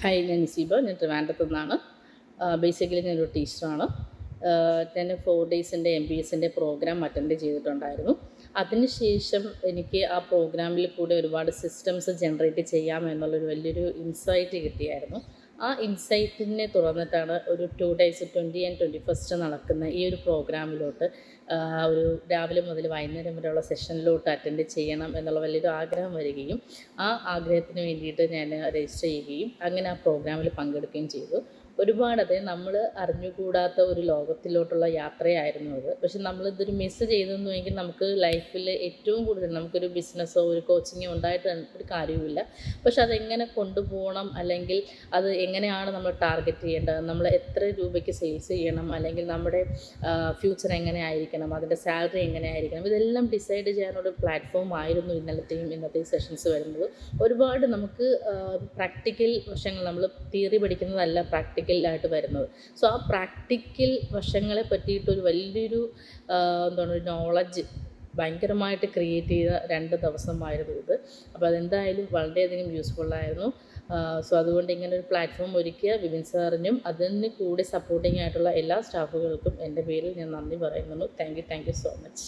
Hi ഞാൻ നിസീബ ഞാൻ ട്രിവാൻഡ്രത്തു നിന്നാണ് ബേസിക്കലി ഞാനൊരു ടീച്ചറാണ് ഞാൻ ഫോർ ഡേയ്സിന്റെ എം ബി എസിന്റെ പ്രോഗ്രാം അറ്റൻഡ് ചെയ്തിട്ടുണ്ടായിരുന്നു. അതിനുശേഷം എനിക്ക് ആ പ്രോഗ്രാമിൽ കൂടെ ഒരുപാട് സിസ്റ്റംസ് ജനറേറ്റ് ചെയ്യാം എന്നുള്ളൊരു വലിയൊരു ഇൻസൈറ്റ് കിട്ടിയായിരുന്നു. ആ ഇൻസൈറ്റിനെ തുടർന്നിട്ടാണ് ഒരു two days twenty and twenty first നടക്കുന്ന ഈ ഒരു പ്രോഗ്രാമിലോട്ട് ഒരു രാവിലെ മുതൽ വൈകുന്നേരം വരെയുള്ള സെഷനിലോട്ട് അറ്റൻഡ് ചെയ്യണം എന്നുള്ള വലിയൊരു ആഗ്രഹം വരികയും ആ ആഗ്രഹത്തിന് വേണ്ടിയിട്ട് ഞാൻ രജിസ്റ്റർ ചെയ്യുകയും അങ്ങനെ ആ പ്രോഗ്രാമിൽ പങ്കെടുക്കുകയും ചെയ്തു. ഒരുപാട് അത് നമ്മൾ അറിഞ്ഞുകൂടാത്ത ഒരു ലോകത്തിലോട്ടുള്ള യാത്രയായിരുന്നു അത്. പക്ഷെ നമ്മളിതൊരു മിസ് ചെയ്തെന്നുവെങ്കിൽ നമുക്ക് ലൈഫിൽ ഏറ്റവും കൂടുതൽ നമുക്കൊരു ബിസിനസ്സോ ഒരു കോച്ചിങ്ങോ ഉണ്ടായിട്ട് ഒരു കാര്യവുമില്ല. പക്ഷെ അതെങ്ങനെ കൊണ്ടുപോകണം? അല്ലെങ്കിൽ അത് എങ്ങനെയാണ് നമ്മൾ ടാർഗറ്റ് ചെയ്യേണ്ടത്? നമ്മൾ എത്ര രൂപയ്ക്ക് സെയിൽസ് ചെയ്യണം? അല്ലെങ്കിൽ നമ്മുടെ ഫ്യൂച്ചർ എങ്ങനെ ആയിരിക്കണം? അതിന്റെ സാലറി എങ്ങനെ ആയിരിക്കണം? ഇതെല്ലാം ഡിസൈഡ് ചെയ്യാനുള്ള പ്ലാറ്റ്ഫോം ആയിരുന്നു ഇന്നലത്തെയും ഇന്നത്തെ സെഷൻസ് വരുന്നത്. ഒരുപാട് നമുക്ക് പ്രാക്ടിക്കൽ വശങ്ങൾ നമ്മൾ തിയറി പഠിക്കുന്നതല്ല പ്രാക്ടിക്കൽ പ്രാക്ടിക്കലായിട്ട് വരുന്നത്. സോ ആ പ്രാക്ടിക്കൽ വശങ്ങളെ പറ്റിയിട്ടൊരു വലിയൊരു എന്താണ് ഒരു നോളജ് ഭയങ്കരമായിട്ട് ക്രിയേറ്റ് ചെയ്ത രണ്ട് ദിവസമായിരുന്നു ഇത്. അപ്പോൾ അതെന്തായാലും വളരെയധികം യൂസ്ഫുള്ളായിരുന്നു സോ അതുകൊണ്ട് ഇങ്ങനെ ഒരു പ്ലാറ്റ്ഫോം ഒരുക്കിയ വിപിൻ സാറിനും അതിന് കൂടി സപ്പോർട്ടിംഗ് ആയിട്ടുള്ള എല്ലാ സ്റ്റാഫുകൾക്കും എന്റെ പേരിൽ ഞാൻ നന്ദി പറയുന്നു. Thank you thank you so much